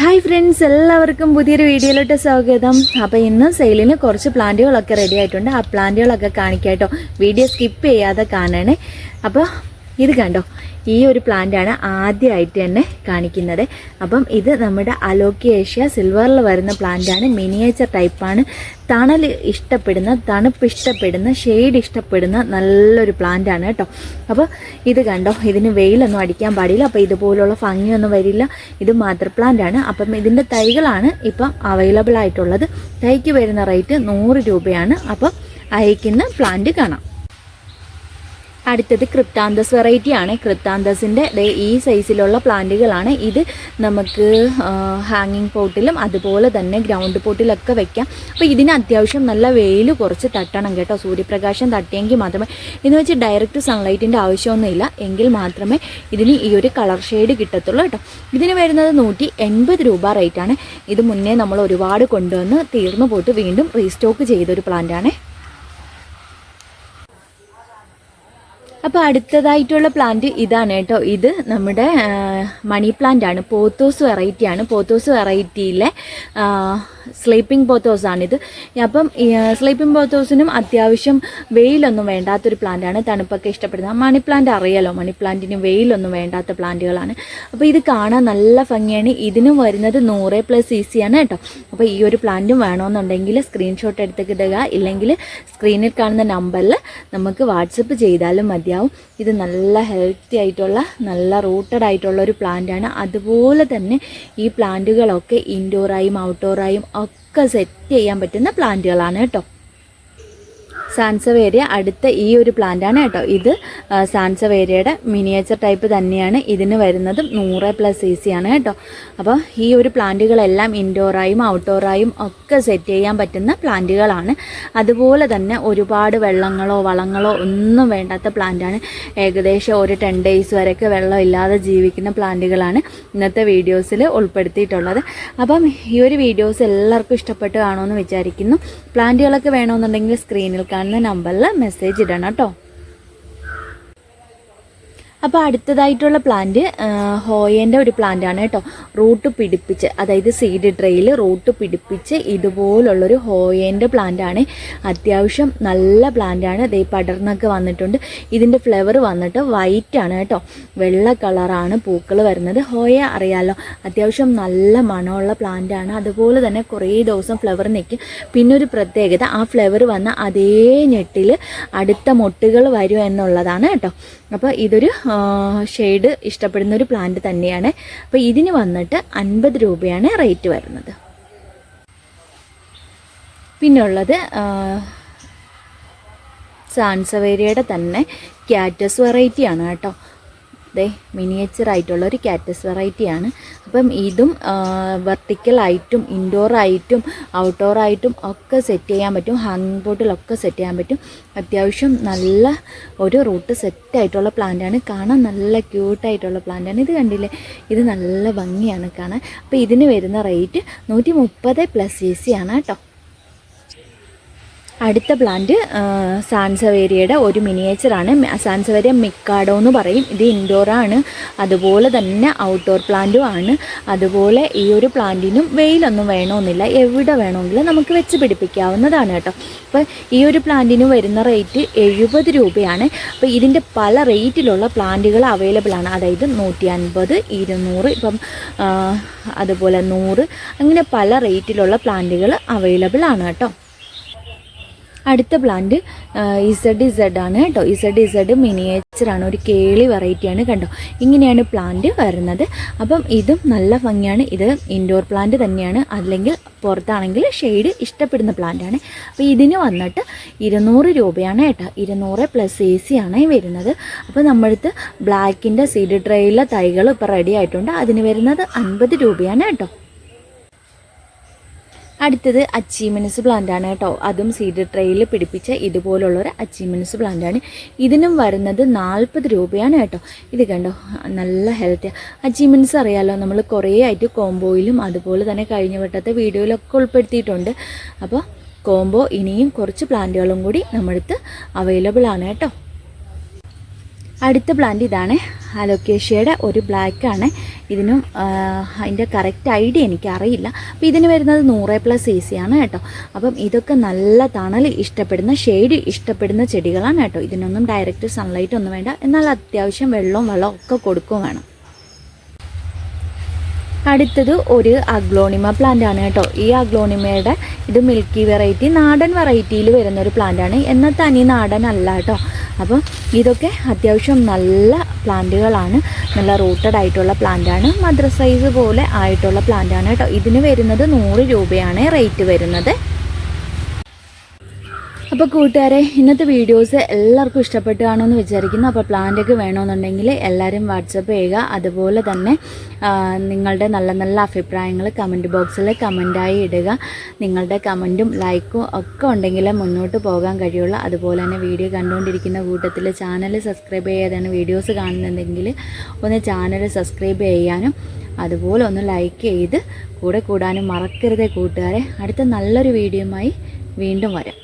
Hi friends എല്ലാവർക്കും പുതിയൊരു വീഡിയോയിലോട്ട് സ്വാഗതം. അപ്പോൾ ഇന്ന് സെയിലിന് കുറച്ച് പ്ലാന്റുകളൊക്കെ റെഡി ആയിട്ടുണ്ട്. ആ പ്ലാന്റുകളൊക്കെ കാണിക്കാട്ടോ. വീഡിയോ സ്കിപ്പ് ചെയ്യാതെ കാണണേ. അപ്പോൾ ഇത് കണ്ടോ? ഈ ഒരു പ്ലാന്റാണ് ആദ്യമായിട്ട് തന്നെ കാണിക്കുന്നത്. അപ്പം ഇത് നമ്മുടെ അലോക്കിയേഷ്യ സിൽവറിൽ വരുന്ന പ്ലാന്റാണ് മിനിയേച്ചർ ടൈപ്പാണ് തണൽ ഇഷ്ടപ്പെടുന്ന തണുപ്പ് ഇഷ്ടപ്പെടുന്ന ഷെയ്ഡ് ഇഷ്ടപ്പെടുന്ന നല്ലൊരു പ്ലാന്റാണ് കേട്ടോ. അപ്പോൾ ഇത് കണ്ടോ? ഇതിന് വെയിലൊന്നും അടിക്കാൻ പാടില്ല. അപ്പോൾ ഇതുപോലുള്ള ഭംഗിയൊന്നും വരില്ല. ഇത് മദർ പ്ലാന്റാണ് അപ്പം ഇതിന്റെ തൈകളാണ് ഇപ്പം അവൈലബിൾ ആയിട്ടുള്ളത്. തൈക്ക് വരുന്ന റേറ്റ് നൂറ് രൂപയാണ്. അപ്പം അയക്കുന്ന പ്ലാന്റ് കാണാം. അടുത്തത് ക്രിപ്താന്തസ് വെറൈറ്റി ആണ് ക്രിപ്താന്തസിന്റെ ഈ സൈസിലുള്ള പ്ലാന്റുകളാണ്. ഇത് നമുക്ക് ഹാങ്ങിങ് പോട്ടിലും അതുപോലെ തന്നെ ഗ്രൗണ്ട് പോട്ടിലൊക്കെ വെക്കാം. അപ്പോൾ ഇതിന് അത്യാവശ്യം നല്ല വെയിൽ കുറച്ച് തട്ടണം കേട്ടോ. സൂര്യപ്രകാശം തട്ടിയെങ്കിൽ മാത്രമേ. എന്ന് വെച്ച് ഡയറക്റ്റ് സൺലൈറ്റിന്റെ ആവശ്യമൊന്നുമില്ല. എങ്കിൽ മാത്രമേ ഇതിന് ഈ ഒരു കളർ ഷെയ്ഡ് കിട്ടത്തുള്ളൂ കേട്ടോ. ഇതിന് വരുന്നത് നൂറ്റി എൺപത് രൂപ റേറ്റാണ് ഇത് മുന്നേ നമ്മൾ ഒരുപാട് കൊണ്ടുവന്ന് തീർന്നു പോയിട്ട് വീണ്ടും റീസ്റ്റോക്ക് ചെയ്തൊരു പ്ലാന്റാണ് അപ്പോൾ അടുത്തതായിട്ടുള്ള പ്ലാന്റ് ഇതാണ് കേട്ടോ. ഇത് നമ്മുടെ മണി പ്ലാന്റ് ആണ്. പോത്തോസ് വെറൈറ്റി ആണ്. പോത്തോസ് വെറൈറ്റിയിലെ സ്ലീപ്പിംഗ് പോത്തോസ് ആണിത് അപ്പം സ്ലീപ്പിംഗ് പോത്തോസിനും അത്യാവശ്യം വെയിലൊന്നും വേണ്ടാത്തൊരു പ്ലാന്റ് ആണ് തണുപ്പൊക്കെ ഇഷ്ടപ്പെടുന്നത് മണി പ്ലാന്റ് അറിയാലോ? മണി പ്ലാന്റിന് വെയിലൊന്നും വേണ്ടാത്ത പ്ലാന്റുകളാണ്. അപ്പോൾ ഇത് കാണാൻ നല്ല ഭംഗിയാണ്. ഇതിനും വരുന്നത് നൂറ് പ്ലസ് ആണ് കേട്ടോ. അപ്പോൾ ഈ ഒരു പ്ലാന്റും വേണമെന്നുണ്ടെങ്കിൽ സ്ക്രീൻഷോട്ട് എടുത്തിടുക ഇല്ലെങ്കിൽ സ്ക്രീനിൽ കാണുന്ന നമ്പറിൽ നമുക്ക് വാട്സപ്പ് ചെയ്താലും മതിയാവും. ഇത് നല്ല ഹെൽത്തി ആയിട്ടുള്ള നല്ല റൂട്ടഡ് ആയിട്ടുള്ള ഒരു പ്ലാന്റാണ് അതുപോലെ തന്നെ ഈ പ്ലാന്റുകളൊക്കെ ഇൻഡോറായും ഔട്ട്ഡോറായും ഒക്കെ സെറ്റ് ചെയ്യാൻ പറ്റുന്ന പ്ലാന്റുകളാണ് കേട്ടോ. സാൻസവേരിയ അടുത്ത ഈ ഒരു പ്ലാന്റാണ് കേട്ടോ ഇത്. സാൻസവേരിയയുടെ മിനിയേച്ചർ ടൈപ്പ് തന്നെയാണ് ഇതിന് വരുന്നതും നൂറ് പ്ലസ് സി സി ആണ് കേട്ടോ. അപ്പോൾ ഈ ഒരു പ്ലാന്റുകളെല്ലാം ഇൻഡോറായും ഔട്ട്ഡോറായും ഒക്കെ സെറ്റ് ചെയ്യാൻ പറ്റുന്ന പ്ലാന്റുകളാണ്. അതുപോലെ തന്നെ ഒരുപാട് വെള്ളങ്ങളോ വളങ്ങളോ ഒന്നും വേണ്ടാത്ത പ്ലാന്റാണ് ഏകദേശം ഒരു ടെൻ ഡേയ്സ് വരെയൊക്കെ വെള്ളം ഇല്ലാതെ ജീവിക്കുന്ന പ്ലാന്റുകളാണ് ഇന്നത്തെ വീഡിയോസിൽ ഉൾപ്പെടുത്തിയിട്ടുള്ളത്. അപ്പം ഈ ഒരു വീഡിയോസ് എല്ലാവർക്കും ഇഷ്ടപ്പെട്ട് കാണുമെന്ന് വിചാരിക്കുന്നു. പ്ലാന്റുകളൊക്കെ വേണമെന്നുണ്ടെങ്കിൽ സ്ക്രീനിൽ കാണുന്ന നമ്പറിൽ മെസ്സേജ് ഇടണം കേട്ടോ അപ്പോൾ അടുത്തതായിട്ടുള്ള പ്ലാന്റ് ഹോയേന്റെ ഒരു പ്ലാന്റ് ആണ് കേട്ടോ. റൂട്ട് പിടിപ്പിച്ച് അതായത് സീഡ് ട്രെയിൽ റൂട്ട് പിടിപ്പിച്ച് ഇതുപോലുള്ളൊരു ഹോയേന്റെ പ്ലാന്റ് ആണ്. അത്യാവശ്യം നല്ല പ്ലാന്റ് ആണ്. ദേ പടർന്നൊക്കെ വന്നിട്ടുണ്ട്. ഇതിന്റെ ഫ്ലവർ വന്നിട്ട് വൈറ്റ് ആണ് കേട്ടോ. വെള്ള കളറാണ് പൂക്കൾ വരുന്നത്. ഹോയ അറിയാലോ അത്യാവശ്യം നല്ല മണമുള്ള പ്ലാന്റ് ആണ്. അതുപോലെ തന്നെ കുറേ ദിവസം ഫ്ലവർ നിൽക്കും പിന്നെ ഒരു പ്രത്യേകത ആ ഫ്ലവർ വന്ന അതേ ഞെട്ടിൽ അടുത്ത മൊട്ടുകൾ വരും എന്നുള്ളതാണ് കേട്ടോ. അപ്പോൾ ഇതൊരു ഷെയ്ഡ് ഇഷ്ടപ്പെടുന്ന ഒരു പ്ലാന്റ് തന്നെയാണ്. അപ്പോൾ ഇതിന് വന്നിട്ട് അൻപത് രൂപയാണ് റേറ്റ് വരുന്നത്. പിന്നുള്ളത് സാൻസവേരിയയുടെ തന്നെ ക്യാറ്റസ് വെറൈറ്റിയാണ് കേട്ടോ. ദേ മിനിയേച്ചർ ആയിട്ടുള്ള ഒരു കാറ്റസ് വെറൈറ്റിയാണ് അപ്പം ഇതും വെർട്ടിക്കലായിട്ടും ഔട്ട്ഡോർ ആയിട്ടും ഒക്കെ സെറ്റ് ചെയ്യാൻ പറ്റും. ഹാങ്ങിങ് ബോട്ടിലൊക്കെ സെറ്റ് ചെയ്യാൻ പറ്റും. അത്യാവശ്യം നല്ല ഒരു റൂട്ട് സെറ്റ് ആയിട്ടുള്ള പ്ലാന്റാണ് കാണാൻ നല്ല ക്യൂട്ടായിട്ടുള്ള പ്ലാന്റാണ് ഇത് കണ്ടില്ലേ? ഇത് നല്ല ഭംഗിയാണ് കാണാൻ. അപ്പോൾ ഇതിന് വരുന്ന റേറ്റ് നൂറ്റി മുപ്പത് പ്ലസ് സി ആണ് കേട്ടോ. അടുത്ത പ്ലാന്റ് സാൻസവേരിയയുടെ ഒരു മിനിയേച്ചറാണ്. സാൻസവേരിയ മിക്കാഡോ എന്ന് പറയും. ഇത് ഇൻഡോറാണ്. അതുപോലെ തന്നെ ഔട്ട്ഡോർ പ്ലാന്റും ആണ്. അതുപോലെ ഈ ഒരു പ്ലാന്റിനും വെയിലൊന്നും വേണമെന്നില്ല എവിടെ വേണമെങ്കിലും നമുക്ക് വെച്ച് പിടിപ്പിക്കാവുന്നതാണ് കേട്ടോ. അപ്പോൾ ഈ ഒരു പ്ലാന്റിന് വരുന്ന റേറ്റ് എഴുപത് രൂപയാണ്. അപ്പോൾ ഇതിന്റെ പല റേറ്റിലുള്ള പ്ലാന്റുകൾ അവൈലബിൾ ആണ്. അതായത് നൂറ്റി അൻപത് ഇരുന്നൂറ് ഇപ്പം അതുപോലെ നൂറ് അങ്ങനെ പല റേറ്റിലുള്ള പ്ലാന്റുകൾ അവൈലബിൾ ആണ് കേട്ടോ. അടുത്ത പ്ലാന്റ് ഇസഡ് ഇസഡ് ആണ് കേട്ടോ. ഇസഡ് ഇസഡ് മിനിയേച്ചറാണ് ഒരു കേളി വെറൈറ്റിയാണ് കണ്ടോ. ഇങ്ങനെയാണ് പ്ലാന്റ് വരുന്നത്. അപ്പം ഇതും നല്ല ഭംഗിയാണ്. ഇത് ഇൻഡോർ പ്ലാന്റ് തന്നെയാണ്. അല്ലെങ്കിൽ പുറത്താണെങ്കിൽ ഷെയ്ഡ് ഇഷ്ടപ്പെടുന്ന പ്ലാന്റാണ് അപ്പോൾ ഇതിന് വന്നിട്ട് ഇരുന്നൂറ് രൂപയാണ് കേട്ടോ. ഇരുന്നൂറ് പ്ലസ് എ സി ആണ് വരുന്നത്. അപ്പോൾ നമ്മളടുത്ത് ബ്ലാക്കിന്റെ സീഡ് ട്രേയിലെ തൈകൾ ഇപ്പോൾ റെഡി ആയിട്ടുണ്ട്. അതിന് വരുന്നത് അൻപത് രൂപയാണ് കേട്ടോ. അടുത്തത് അച്ചീവ്മെന്റ്സ് പ്ലാന്റ് ആണ് കേട്ടോ. അതും സീഡ് ട്രെയിൽ പിടിപ്പിച്ച ഇതുപോലുള്ളൊരു അച്ചീവ്മെന്റ്സ് പ്ലാന്റ് ആണ്. ഇതിനും വരുന്നത് നാൽപ്പത് രൂപയാണ് കേട്ടോ. ഇത് കണ്ടോ? നല്ല ഹെൽത്തി അച്ചീവ്മെന്റ്സ് അറിയാലോ? നമ്മൾ കുറേ ആയിട്ട് കോംബോയിലും അതുപോലെ തന്നെ കഴിഞ്ഞ വട്ടത്തെ വീഡിയോയിലൊക്കെ ഉൾപ്പെടുത്തിയിട്ടുണ്ട്. അപ്പോൾ കോംബോ ഇനിയും കുറച്ച് പ്ലാന്റുകളും കൂടി നമ്മളടുത്ത് അവൈലബിൾ ആണ് കേട്ടോ. അടുത്ത പ്ലാന്റ് ഇതാണ് അലോക്കേഷ്യയുടെ ഒരു ബ്ലാക്ക് ആണ്. ഇതിനും അതിന്റെ കറക്റ്റ് ഐഡിയ എനിക്കറിയില്ല. അപ്പോൾ ഇതിന് വരുന്നത് നൂറ് പ്ലസ് സി ആണ് കേട്ടോ. അപ്പം ഇതൊക്കെ നല്ല തണൽ ഇഷ്ടപ്പെടുന്ന ഷെയ്ഡ് ഇഷ്ടപ്പെടുന്ന ചെടികളാണ് കേട്ടോ. ഇതിനൊന്നും ഡയറക്റ്റ് സൺലൈറ്റ് ഒന്നും വേണ്ട. എന്നാൽ അത്യാവശ്യം വെള്ളവും വെള്ളവും ഒക്കെ കൊടുക്കും വേണം. അടുത്തത് ഒരു അഗ്ലോണിമ പ്ലാന്റ് ആണ് കേട്ടോ. ഈ അഗ്ലോണിമയുടെ ഇത് മിൽക്കി വെറൈറ്റി നാടൻ വെറൈറ്റിയിൽ വരുന്ന ഒരു പ്ലാന്റ് ആണ്. എന്നാൽ തനി നാടൻ അല്ല കേട്ടോ. അപ്പം ഇതൊക്കെ അത്യാവശ്യം നല്ല പ്ലാന്റുകളാണ്. നല്ല റൂട്ടഡ് ആയിട്ടുള്ള പ്ലാന്റാണ്. മദ്ര സൈസ് പോലെ ആയിട്ടുള്ള പ്ലാന്റാണ് കേട്ടോ. ഇതിന് വരുന്നത് നൂറ് രൂപയാണ് റേറ്റ് വരുന്നത്. അപ്പോൾ കൂട്ടുകാരെ ഇന്നത്തെ വീഡിയോസ് എല്ലാവർക്കും ഇഷ്ടപ്പെട്ട് കാണുമെന്ന് വിചാരിക്കുന്നു. അപ്പോൾ പ്ലാന്റൊക്കെ വേണമെന്നുണ്ടെങ്കിൽ എല്ലാവരും വാട്സപ്പ് ചെയ്യുക. അതുപോലെ തന്നെ നിങ്ങളുടെ നല്ല നല്ല അഭിപ്രായങ്ങൾ കമന്റ് ബോക്സിൽ കമന്റായി ഇടുക. നിങ്ങളുടെ കമന്റും ലൈക്കും ഒക്കെ ഉണ്ടെങ്കിൽ മുന്നോട്ട് പോകാൻ കഴിയുള്ളൂ. അതുപോലെ തന്നെ വീഡിയോ കണ്ടുകൊണ്ടിരിക്കുന്ന കൂട്ടത്തിൽ ചാനൽ സബ്സ്ക്രൈബ് ചെയ്യാതെയാണ് വീഡിയോസ് കാണുന്നുണ്ടെങ്കിൽ ഒന്ന് ചാനൽ സബ്സ്ക്രൈബ് ചെയ്യാനും അതുപോലെ ഒന്ന് ലൈക്ക് ചെയ്ത് കൂടെ കൂടാനും മറക്കരുതേ കൂട്ടുകാരെ. അടുത്ത നല്ലൊരു വീഡിയോയുമായി വീണ്ടും വരാം.